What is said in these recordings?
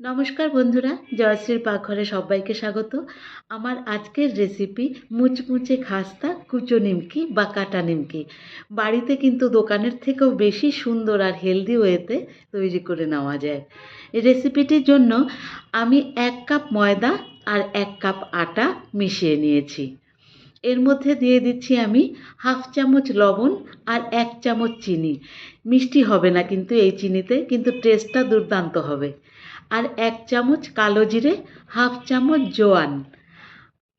নমস্কার বন্ধুরা, জয়শ্রীর পাকঘরে সবাইকে স্বাগত। আমার আজকের রেসিপি মুচমুচে খাস্তা, কুচো নিমকি বা কাটা নিমকি। বাড়িতে কিন্তু দোকানের থেকেও বেশি সুন্দর আর হেলদি ওয়েতে তৈরি করে নেওয়া যায়। এই রেসিপিটির জন্য আমি এক কাপ ময়দা আর এক কাপ আটা মিশিয়ে নিয়েছি। এর মধ্যে দিয়ে দিচ্ছি আমি হাফ চামচ লবণ আর এক চামচ চিনি। মিষ্টি হবে না কিন্তু এই চিনিতে, কিন্তু টেস্টটা দুর্দান্ত হবে। আর এক চামচ কালো জিরে, হাফ চামচ জোয়ান।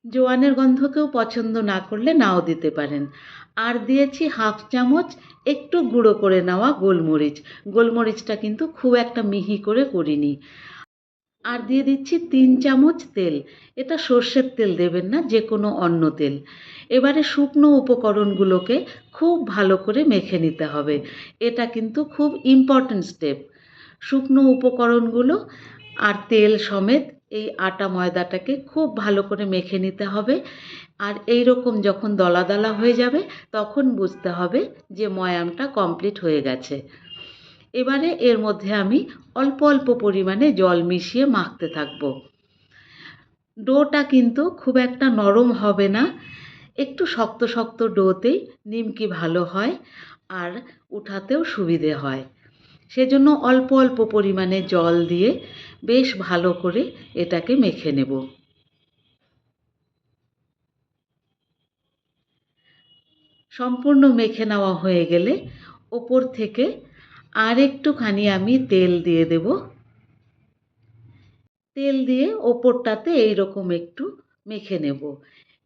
জোয়ানের গন্ধ কেউ পছন্দ না করলে নাও দিতে পারেন। আর দিয়েছি হাফ চামচ একটু গুঁড়ো করে নেওয়া গোলমরিচ। গোলমরিচটা কিন্তু খুব একটা মিহি করে করিনি। আর দিয়ে দিচ্ছি তিন চামচ তেল। এটা সর্ষের তেল দেবেন না যে কোনো অন্য তেল। এবারে শুকনো উপকরণগুলোকে খুব ভালো করে মেখে নিতে হবে। এটা কিন্তু খুব ইম্পর্ট্যান্ট স্টেপ শুকনো উপকরণগুলো আর তেল সমেত এই আটা ময়দাটাকে খুব ভালো করে মেখে নিতে হবে। আর এই রকম যখন দলা দলা হয়ে যাবে, তখন বুঝতে হবে যে ময়ামটা কমপ্লিট হয়ে গেছে। এবারে এর মধ্যে আমি অল্প অল্প পরিমাণে জল মিশিয়ে মাখতে থাকব। ডোটা কিন্তু খুব একটা নরম হবে না, একটু শক্ত শক্ত ডোতেই নিমকি ভালো হয় আর উঠাতেও সুবিধে হয়। সেজন্য অল্প অল্প পরিমাণে জল দিয়ে বেশ ভালো করে এটাকে মেখে নেব। সম্পূর্ণ মেখে নেওয়া হয়ে গেলে ওপর থেকে আর একটুখানি আমি তেল দিয়ে দেব। তেল দিয়ে ওপরটাতে এইরকম একটু মেখে নেব।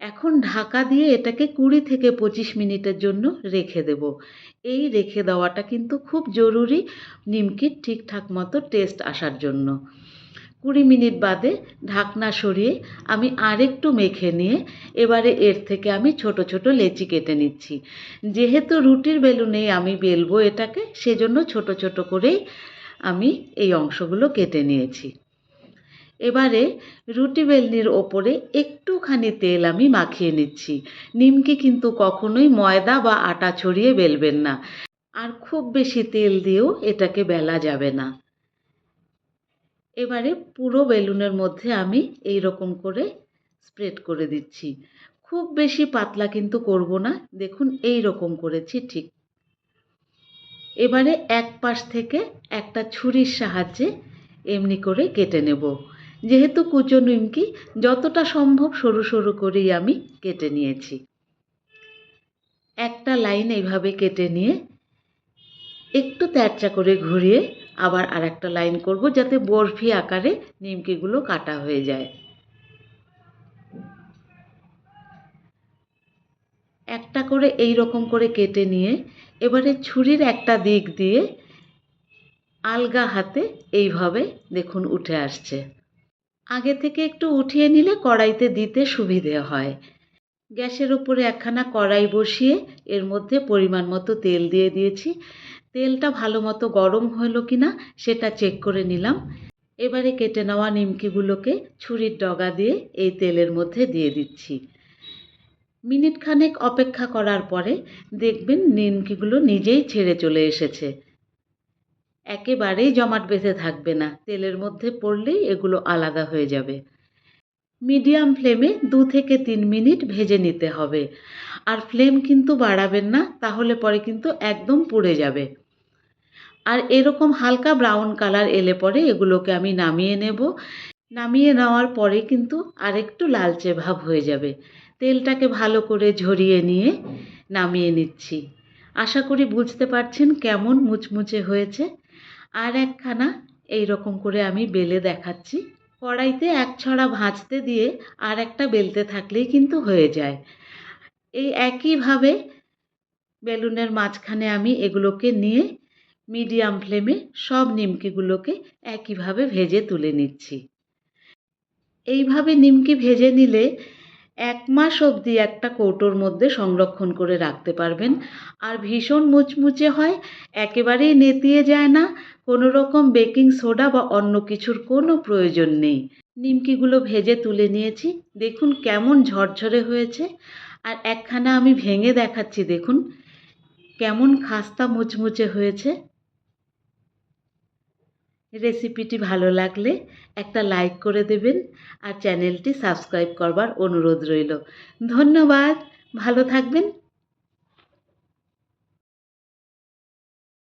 এখন ঢাকা দিয়ে এটাকে কুড়ি থেকে পঁচিশ মিনিটের জন্য রেখে দেব। এই রেখে দেওয়াটা কিন্তু খুব জরুরি, নিমকির ঠিকঠাক মতো টেস্ট আসার জন্য। কুড়ি মিনিট বাদে ঢাকনা সরিয়ে আমি আরেকটু মেখে নিয়ে এবারে এর থেকে আমি ছোট ছোট লেচি কেটে নিচ্ছি। যেহেতু রুটির বেলুনেই আমি বেলবো এটাকে, সেজন্য ছোট ছোট করেই আমি এই অংশগুলো কেটে নিয়েছি। এবারে রুটি বেলনির ওপরে একটুখানি তেল আমি মাখিয়ে নিচ্ছি। নিমকি কিন্তু কখনোই ময়দা বা আটা ছড়িয়ে বেলবেন না। আর খুব বেশি তেল দিয়েও এটাকে বেলা যাবে না। এবারে পুরো বেলুনের মধ্যে আমি এই রকম করে স্প্রেড করে দিচ্ছি। খুব বেশি পাতলা কিন্তু করব না। দেখুন এই রকম করেছি, ঠিক। এবারে এক পাশ থেকে একটা ছুরির সাহায্যে এমনি করে কেটে নেব। যেহেতু কুচো নিমকি, যতটা সম্ভব সরু সরু করেই আমি কেটে নিয়েছি। একটা লাইন এইভাবে কেটে নিয়ে একটু ত্যারচা করে ঘুরিয়ে আবার আর একটা লাইন করব যাতে বরফি আকারে নিমকিগুলো কাটা হয়ে যায়। একটা করে এই রকম করে কেটে নিয়ে এবারে ছুরির একটা দিক দিয়ে আলগা হাতে এইভাবে দেখুন উঠে আসছে। আগে থেকে একটু উঠিয়ে নিলে কড়াইতে দিতে সুবিধে হয়। গ্যাসের উপরে একখানা কড়াই বসিয়ে এর মধ্যে পরিমাণ মতো তেল দিয়ে দিয়েছি। তেলটা ভালো মতো গরম হলো কি না সেটা চেক করে নিলাম। এবারে কেটে নেওয়া নিমকিগুলোকে ছুরির ডগা দিয়ে এই তেলের মধ্যে দিয়ে দিচ্ছি। মিনিট খানেক অপেক্ষা করার পরে দেখবেন নিমকিগুলো নিজেই ছেড়ে চলে এসেছে। একেবারেই জমাট বেঁধে থাকবে না, তেলের মধ্যে পড়লেই এগুলো আলাদা হয়ে যাবে। মিডিয়াম ফ্লেমে দু থেকে তিন মিনিট ভেজে নিতে হবে। আর ফ্লেম কিন্তু বাড়াবেন না, তাহলে পরে কিন্তু একদম পুড়ে যাবে। আর এরকম হালকা ব্রাউন কালার এলে পরে এগুলোকে আমি নামিয়ে নেব। নামিয়ে নেওয়ার পরে কিন্তু আরেকটু লালচে ভাব হয়ে যাবে। তেলটাকে ভালো করে ঝরিয়ে নিয়ে নামিয়ে নিচ্ছি। আশা করি বুঝতে পারছেন কেমন মুচমুচে হয়েছে। আর একখানা এই রকম করে আমি বেলে দেখাচ্ছি। কড়াইতে এক ছড়া ভাজতে দিয়ে আর একটা বেলতে থাকলেই কিন্তু হয়ে যায়। এই একইভাবে বেলুনের মাঝখানে আমি এগুলোকে নিয়ে মিডিয়াম ফ্লেমে সব নিমকিগুলোকে একইভাবে ভেজে তুলে নিচ্ছি। এইভাবে নিমকি ভেজে নিলে এক মাস অবধি একটা কৌটোর মধ্যে সংরক্ষণ করে রাখতে পারবেন। আর ভীষণ মুচমুচে হয়, একেবারেই নেতিয়ে যায় না কোনো রকম বেকিং সোডা বা অন্য কিছুর কোনো প্রয়োজন নেই। নিমকিগুলো ভেজে তুলে নিয়েছি, দেখুন কেমন ঝরঝরে হয়েছে। আর একখানা আমি ভেঙে দেখাচ্ছি, দেখুন, কেমন খাস্তা মুচমুচে হয়েছে। রেসিপিটি ভালো লাগলে একটা লাইক করে দেবেন আর চ্যানেলটি সাবস্ক্রাইব করবার অনুরোধ রইল। ধন্যবাদ, ভালো থাকবেন।